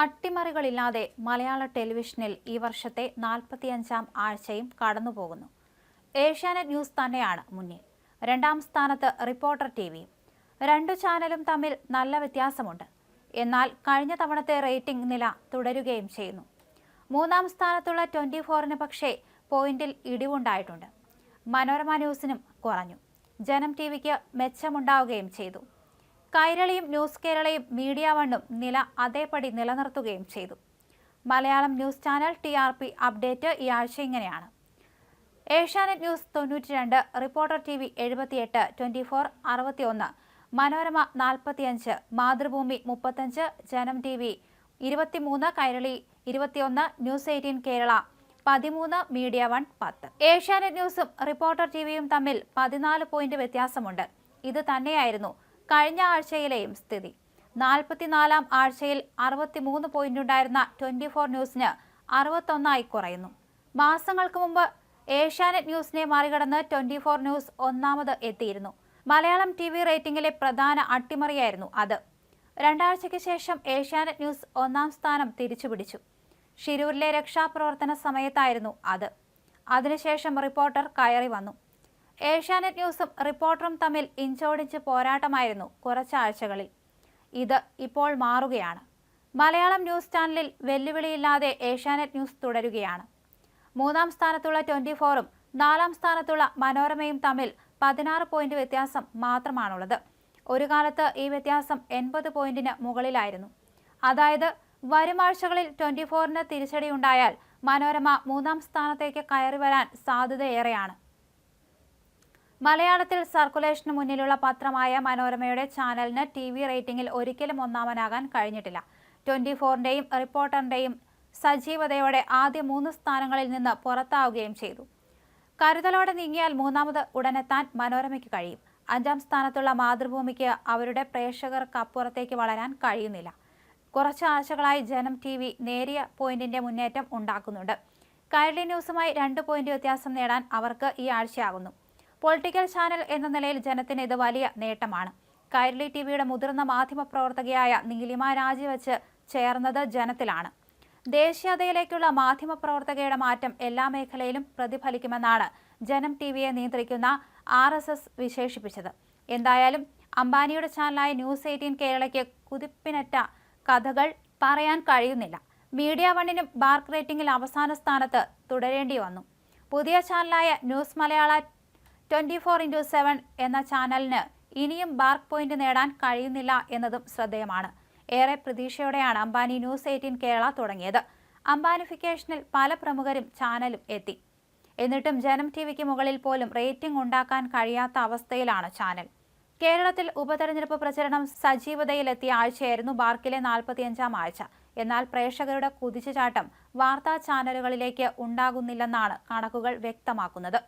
അട്ടിമറികളില്ലാതെ മലയാള ടെലിവിഷനിൽ ഈ വർഷത്തെ നാൽപ്പത്തിയഞ്ചാം ആഴ്ചയും കടന്നുപോകുന്നു. ഏഷ്യാനെറ്റ് ന്യൂസ് തന്നെയാണ് മുന്നിൽ. രണ്ടാം സ്ഥാനത്ത് റിപ്പോർട്ടർ ടി വിയും രണ്ടു ചാനലും തമ്മിൽ നല്ല വ്യത്യാസമുണ്ട്. എന്നാൽ കഴിഞ്ഞ തവണത്തെ റേറ്റിംഗ് നില തുടരുകയും ചെയ്യുന്നു. മൂന്നാം സ്ഥാനത്തുള്ള ട്വന്റി ഫോറിന് പക്ഷേ പോയിന്റിൽ ഇടിവുണ്ടായിട്ടുണ്ട്. മനോരമ ന്യൂസിനും കുറഞ്ഞു. ജനം ടി വിക്ക് മെച്ചമുണ്ടാവുകയും ചെയ്തു. കൈരളിയും ന്യൂസ് കേരളയും മീഡിയ വണ്ണും നില അതേപടി നിലനിർത്തുകയും ചെയ്തു. Malayalam news channel T R P update ഈ ആഴ്ച ഇങ്ങനെയാണ്. ഏഷ്യാനെറ്റ് ന്യൂസ് തൊണ്ണൂറ്റി രണ്ട് റിപ്പോർട്ടർ ടി വി എഴുപത്തിയെട്ട് ട്വന്റി ഫോർ അറുപത്തിയൊന്ന് മനോരമ നാൽപ്പത്തിയഞ്ച് മാതൃഭൂമി മുപ്പത്തഞ്ച് ജനം ടി വി ഇരുപത്തിമൂന്ന് കൈരളി ഇരുപത്തിയൊന്ന് ന്യൂസ് എയ്റ്റീൻ കേരള പതിമൂന്ന് മീഡിയ വൺ പത്ത്. ഏഷ്യാനെറ്റ് ന്യൂസും റിപ്പോർട്ടർ ടി വിയും തമ്മിൽ പതിനാല് പോയിന്റ് വ്യത്യാസമുണ്ട്. ഇത് തന്നെയായിരുന്നു കഴിഞ്ഞ ആഴ്ചയിലെയും സ്ഥിതി. നാൽപ്പത്തിനാലാം ആഴ്ചയിൽ അറുപത്തിമൂന്ന് പോയിന്റ് ഉണ്ടായിരുന്ന ട്വന്റി ഫോർ ന്യൂസിന് അറുപത്തൊന്നായി കുറയുന്നു. മാസങ്ങൾക്ക് മുമ്പ് ഏഷ്യാനെറ്റ് ന്യൂസിനെ മറികടന്ന് ട്വന്റി ഫോർ ന്യൂസ് ഒന്നാമത് എത്തിയിരുന്നു. മലയാളം ടി വി റേറ്റിംഗിലെ പ്രധാന അട്ടിമറിയായിരുന്നു അത്. രണ്ടാഴ്ചയ്ക്ക് ശേഷം ഏഷ്യാനെറ്റ് ന്യൂസ് ഒന്നാം സ്ഥാനം തിരിച്ചുപിടിച്ചു. ഷിരൂരിലെ രക്ഷാപ്രവർത്തന സമയത്തായിരുന്നു അത്. അതിനുശേഷം റിപ്പോർട്ടർ കയറി വന്നു. ഏഷ്യാനെറ്റ് ന്യൂസും റിപ്പോർട്ടറും തമ്മിൽ ഇഞ്ചോടിഞ്ച് പോരാട്ടമായിരുന്നു കുറച്ചാഴ്ചകളിൽ. ഇത് ഇപ്പോൾ മാറുകയാണ്. മലയാളം ന്യൂസ് ചാനലിൽ വെല്ലുവിളിയില്ലാതെ ഏഷ്യാനെറ്റ് ന്യൂസ് തുടരുകയാണ്. മൂന്നാം സ്ഥാനത്തുള്ള ട്വന്റി ഫോറും നാലാം സ്ഥാനത്തുള്ള മനോരമയും തമ്മിൽ പതിനാറ് പോയിന്റ് വ്യത്യാസം മാത്രമാണുള്ളത്. ഒരു കാലത്ത് ഈ വ്യത്യാസം എൺപത് പോയിന്റിന് മുകളിലായിരുന്നു. അതായത് വരുമാഴ്ചകളിൽ ട്വന്റി ഫോറിന് തിരിച്ചടിയുണ്ടായാൽ മനോരമ മൂന്നാം സ്ഥാനത്തേക്ക് കയറി വരാൻ സാധ്യതയേറെയാണ്. മലയാളത്തിൽ സർക്കുലേഷന് മുന്നിലുള്ള പത്രമായ മനോരമയുടെ ചാനലിന് ടി വി റേറ്റിംഗിൽ ഒരിക്കലും ഒന്നാമനാകാൻ കഴിഞ്ഞിട്ടില്ല. ട്വന്റി ഫോറിന്റെയും റിപ്പോർട്ടറിന്റെയും സജീവതയോടെ ആദ്യ മൂന്ന് സ്ഥാനങ്ങളിൽ നിന്ന് പുറത്താവുകയും ചെയ്തു. കരുതലോടെ നീങ്ങിയാൽ മൂന്നാമത് ഉടനെത്താൻ മനോരമയ്ക്ക് കഴിയും. അഞ്ചാം സ്ഥാനത്തുള്ള മാതൃഭൂമിക്ക് അവരുടെ പ്രേക്ഷകർക്കപ്പുറത്തേക്ക് വളരാൻ കഴിയുന്നില്ല. കുറച്ച് ആഴ്ചകളായി ജനം ടി വി നേരിയ പോയിന്റിന്റെ മുന്നേറ്റം ഉണ്ടാക്കുന്നുണ്ട്. കൈരളി ന്യൂസുമായി രണ്ട് പോയിന്റ് വ്യത്യാസം നേടാൻ അവർക്ക് ഈ ആഴ്ചയാകുന്നു. പൊളിറ്റിക്കൽ ചാനൽ എന്ന നിലയിൽ ജനത്തിന് ഇത് വലിയ നേട്ടമാണ്. കൈരളി ടി വിയുടെ മുതിർന്ന മാധ്യമ പ്രവർത്തകയായ നീലിമ രാജിവെച്ച് ചേർന്നത് ജനത്തിലാണ്. ദേശീയതയിലേക്കുള്ള മാധ്യമ പ്രവർത്തകയുടെ മാറ്റം എല്ലാ മേഖലയിലും പ്രതിഫലിക്കുമെന്നാണ് ജനം ടി വിയെ നിയന്ത്രിക്കുന്ന ആർ എസ് എസ് വിശേഷിപ്പിച്ചത്. എന്തായാലും അംബാനിയുടെ ചാനലായ ന്യൂസ് എയ്റ്റീൻ കേരളയ്ക്ക് കുതിപ്പിനറ്റ കഥകൾ പറയാൻ കഴിയുന്നില്ല. മീഡിയ വണ്ണിനും ബാർക്ക് റേറ്റിംഗിൽ അവസാന സ്ഥാനത്ത് തുടരേണ്ടി വന്നു. പുതിയ ചാനലായ news Malayala twenty four into seven എന്ന ചാനലിന് ഇനിയും ബാർക്ക് പോയിന്റ് നേടാൻ കഴിയുന്നില്ല എന്നതും ശ്രദ്ധേയമാണ്. ഏറെ പ്രതീക്ഷയോടെയാണ് അംബാനി ന്യൂസ് എയ്റ്റീൻ കേരള തുടങ്ങിയത്. അംബാനിഫിക്കേഷനിൽ പല പ്രമുഖരും ചാനലും എത്തി. എന്നിട്ടും ജനം ടി വിക്ക് മുകളിൽ പോലും റേറ്റിംഗ് ഉണ്ടാക്കാൻ കഴിയാത്ത അവസ്ഥയിലാണ് ചാനൽ. കേരളത്തിൽ ഉപതെരഞ്ഞെടുപ്പ് പ്രചരണം സജീവതയിലെത്തിയ ആഴ്ചയായിരുന്നു ബാർക്കിലെ നാൽപ്പത്തിയഞ്ചാം ആഴ്ച. എന്നാൽ പ്രേക്ഷകരുടെ കുതിച്ചുചാട്ടം വാർത്താ ചാനലുകളിലേക്ക് ഉണ്ടാകുന്നില്ലെന്നാണ് കണക്കുകൾ വ്യക്തമാക്കുന്നത്.